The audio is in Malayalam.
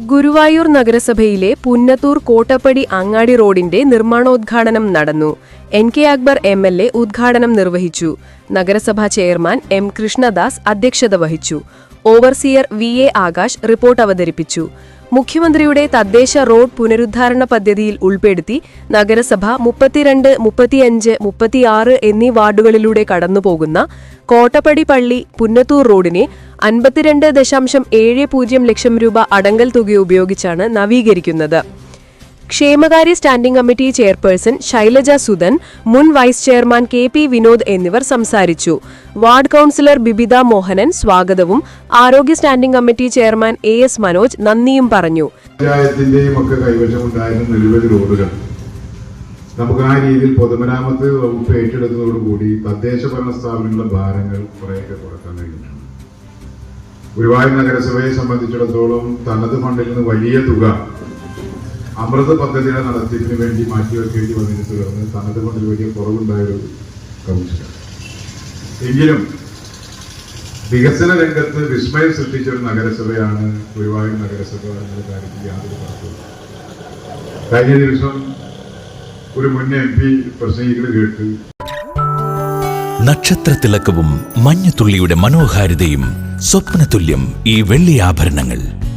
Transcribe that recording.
Guruvayur നഗരസഭയിലെ പുന്നത്തൂർ കോട്ടപ്പടി അങ്ങാടി റോഡിന്റെ നിർമ്മാണോദ്ഘാടനം നടന്നു. N K Akbar M L A ഉദ്ഘാടനം നിർവഹിച്ചു. നഗരസഭാ ചെയർമാൻ എം കൃഷ്ണദാസ് അധ്യക്ഷത വഹിച്ചു. Overseer V A Akash report അവതരിപ്പിച്ചു. മുഖ്യമന്ത്രിയുടെ തദ്ദേശ റോഡ് പുനരുദ്ധാരണ പദ്ധതിയിൽ ഉൾപ്പെടുത്തി നഗരസഭ മുപ്പത്തിരണ്ട് മുപ്പത്തിയഞ്ച് മുപ്പത്തിയാറ് എന്നീ വാർഡുകളിലൂടെ കടന്നുപോകുന്ന കോട്ടപ്പടി പള്ളി പുന്നത്തൂർ റോഡിനെ അൻപത്തിരണ്ട് ദശാംശം ഏഴ് പൂജ്യം ലക്ഷം രൂപ അടങ്കൽ തുക ഉപയോഗിച്ചാണ് നവീകരിക്കുന്നത്. ക്ഷേമകാര്യ standing committee chairperson Shailaja Sudhan മുൻ vice chairman K P Vinod എന്നിവർ സംസാരിച്ചു. വാർഡ് കൌൺസിലർ ബിബിത മോഹനൻ സ്വാഗതവും ആരോഗ്യ standing committee chairman A S Manoj നന്ദിയും പറഞ്ഞു. പഞ്ചായത്തിന്റെയും ഒക്കെ കൈവശമുണ്ടായിരുന്ന നിരവധി റോഡുകൾ നമുക്ക് ആ രീതിയിൽ പൊതുമരാമത്ത് വകുപ്പ് ഏറ്റെടുത്തതോടുകൂടി തദ്ദേശ ഭരണ സ്ഥാപനങ്ങളുടെ ഭാരങ്ങൾ കുറേയൊക്കെ കുറയ്ക്കാൻ കഴിഞ്ഞിട്ടുണ്ട് ഗുരുവായൂർ നഗരസഭയെ സംബന്ധിച്ചിടത്തോളം തനത് ഫണ്ടിൽ നിന്ന് വലിയ തുക അമൃത് പദ്ധതിയുടെ നടത്തിപ്പിന് വേണ്ടി മാറ്റിവെക്കേണ്ടി വന്നതിനെ തുടർന്ന് തനത് ഫണ്ടിൽ വലിയ കുറവുണ്ടായൊരു കമ്മീഷനാണ് എങ്കിലും വികസന രംഗത്ത് വിസ്മയം സൃഷ്ടിച്ച ഒരു നഗരസഭയാണ് ഗുരുവായൂർ നഗരസഭ എന്ന കാര്യത്തിൽ യാതൊരു പറഞ്ഞത് കഴിഞ്ഞ ദിവസം ഒരു മുൻ എം പി പ്രസംഗിക്കുന്നത് കേട്ട്. നക്ഷത്രത്തിളക്കവും മഞ്ഞത്തുള്ളിയുടെ മനോഹാരിതയും സ്വപ്നതുല്യം ഈ വെള്ളി ആഭരണങ്ങൾ.